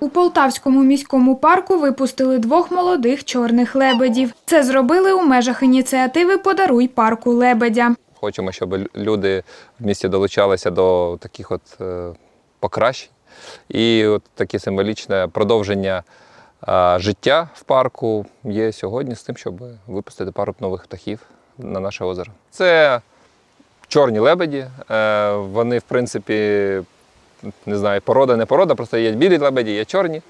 У Полтавському міському парку випустили двох молодих чорних лебедів. Це зробили у межах ініціативи Подаруй парку лебедя. Хочемо, щоб люди в місті долучалися до таких от е, покращень. І от таке символічне продовження е, життя в парку є сьогодні з тим, щоб випустити пару нових птахів на наше озеро. Це чорні лебеді. Е, вони, в принципі, не знаю, порода, не порода, просто є білі лебеді, є чорні.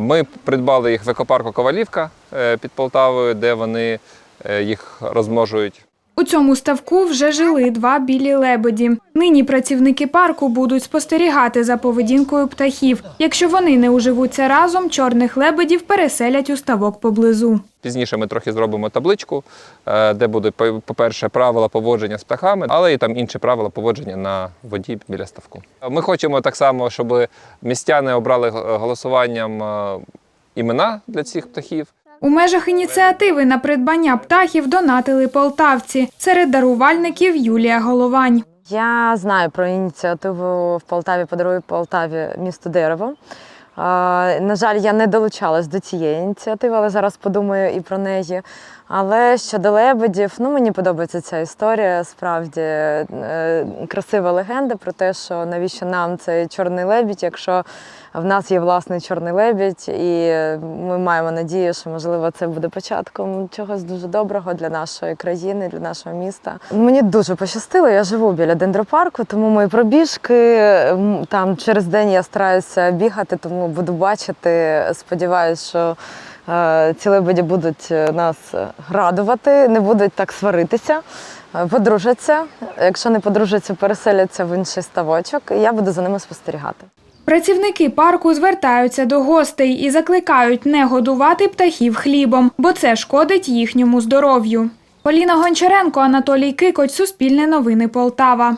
Ми придбали їх в екопарку Ковалівка е, під Полтавою, де вони е, їх розмножують. У цьому ставку вже жили два білі лебеді. Нині працівники парку будуть спостерігати за поведінкою птахів. Якщо вони не уживуться разом, чорних лебедів переселять у ставок поблизу. Пізніше ми трохи зробимо табличку, е, де буде, по- по-перше, правила поводження з птахами, але і там інші правила поводження на воді біля ставку. Ми хочемо так само, щоб містяни обрали голосуванням е, імена для цих птахів. У межах ініціативи на придбання птахів донатили полтавці. Серед дарувальників Юлія Головань. Я знаю про ініціативу в Полтаві Подарую Полтаві місто дерево. На жаль, я не долучалась до цієї ініціативи, але зараз подумаю і про неї. Але щодо лебедів, ну мені подобається ця історія. Справді е, красива легенда про те, що навіщо нам цей чорний лебідь, якщо в нас є власний чорний лебідь, і ми маємо надію, що можливо це буде початком чогось дуже доброго для нашої країни, для нашого міста. Мені дуже пощастило. Я живу біля дендропарку, тому мої пробіжки там через день я стараюся бігати, тому буду бачити. Сподіваюся, що е, ці лебеді будуть е, нас радувати, не будуть так сваритися. е, Подружаться. Якщо не подружаться, переселяться в інший ставочок. і Я буду за ними спостерігати. Працівники парку звертаються до гостей і закликають не годувати птахів хлібом, бо це шкодить їхньому здоров'ю. Поліна Гончаренко, Анатолій Кикоць, Суспільне новини Полтава.